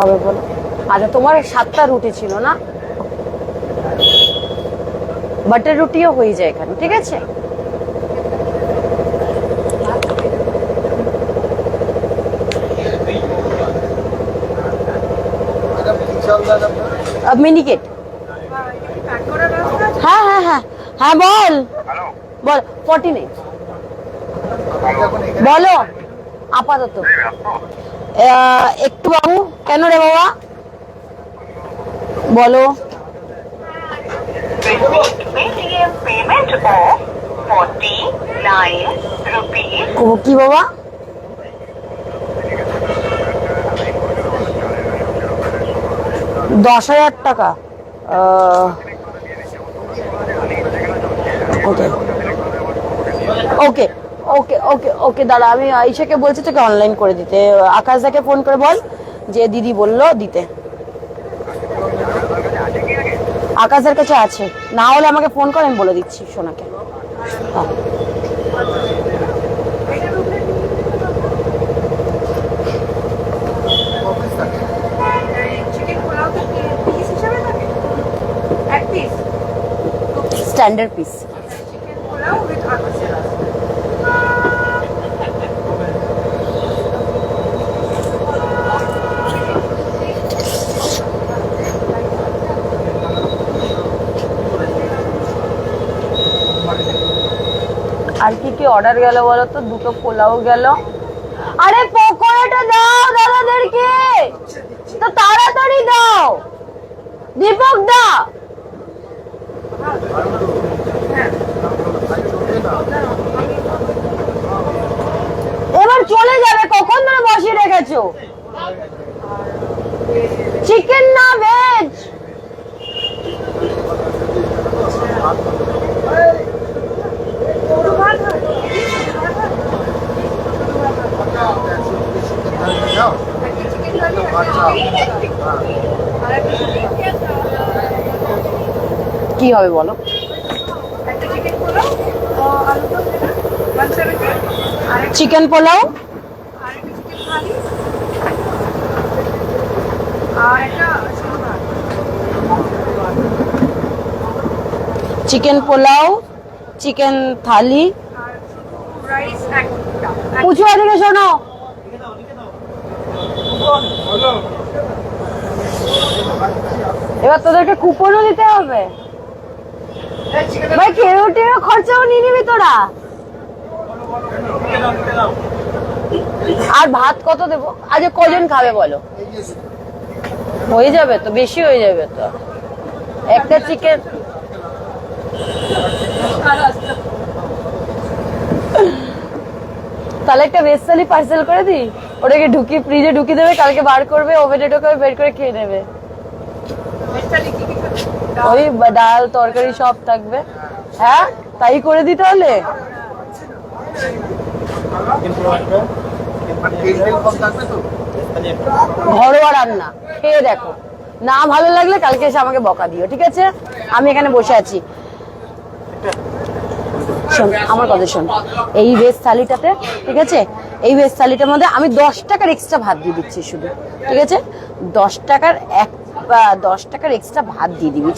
হবে বলো। আচ্ছা তোমার সাতটা রুটি ছিল না? বাটার রুটিও হয়ে যায় এখানে ঠিক আছে? মিনিকেট। হ্যাঁ হ্যাঁ হ্যাঁ। হ্যাঁ বল। বল ফর্টি নাইন বলো। আপাতত। একটু বাবু, কেন রে বাবা? বলো। Paytm payment of 49 rupees কি বাবা? দশ হাজার টাকা। ওকে। ওকে। ওকে ওকে ওকে দাঁড়া আমি আইসাকে বলছি তোকে অনলাইন করে দিতে। আকাশদাকে ফোন করে বল যে দিদি বলল দিতে। আকাশের কাছে আছে। না হলে আমাকে ফোন করে আমি বলে দিচ্ছি সোনাকে। স্ট্যান্ডার্ড পিস আর কি কি অর্ডার গেল বলো তো? দুটো পোলাও গেল। আরে পকোড়াটা দাও দাদাদেরকে। তো তাড়াতাড়ি দাও। দীপক দা। এবার চলে যাবে, কখন ধরে বসিয়ে রেখেছো? চিকেন না ভেজ কি হবে বলো? Chicken pulao? Chicken pulao chicken থালি। আর একটা শুধু ভাত চিকেন পোলাও চিকেন থালি আর শুধু রাইস একটা উঁচু দিকে শোনো। এবার তোদেরকে কুপনও দিতে হবে। ভাই কেরোটিরও খরচাও নিয়ে নিবি তোরা। আর ভাত কত দেবো? আজ কজন খাবে বলো? হয়ে যাবে তো, বেশি হয়ে যাবে তো। একটা চিকেন তাহলে একটা থালি পার্সেল করে দিই ওটাকে ঢুকি ফ্রিজে ঢুকিয়ে দেবে, কালকে বার করবে ওভেনে ঢোকাবে বের করে খেয়ে নেবে? ওই ডাল, তরকারি সব থাকবে। হ্যাঁ? তাই করে দিই তাহলে। ঘরোয়া রান্না। খেয়ে দেখো। না ভালো লাগলে কালকে এসে আমাকে বকা দিও, ঠিক আছে? আমি এখানে বসে আছি। শোন, আমার কথা শোন। এই ভেজ থালিটাতে, ঠিক আছে? এই ভেজ থালিটার মধ্যে আমি দশ টাকার এক্সট্রা ভাত দিয়ে দিচ্ছি শুধু, ঠিক আছে? দশ টাকার এক দশ টাকার এক্সট্রা ভাত দিয়ে দিবি।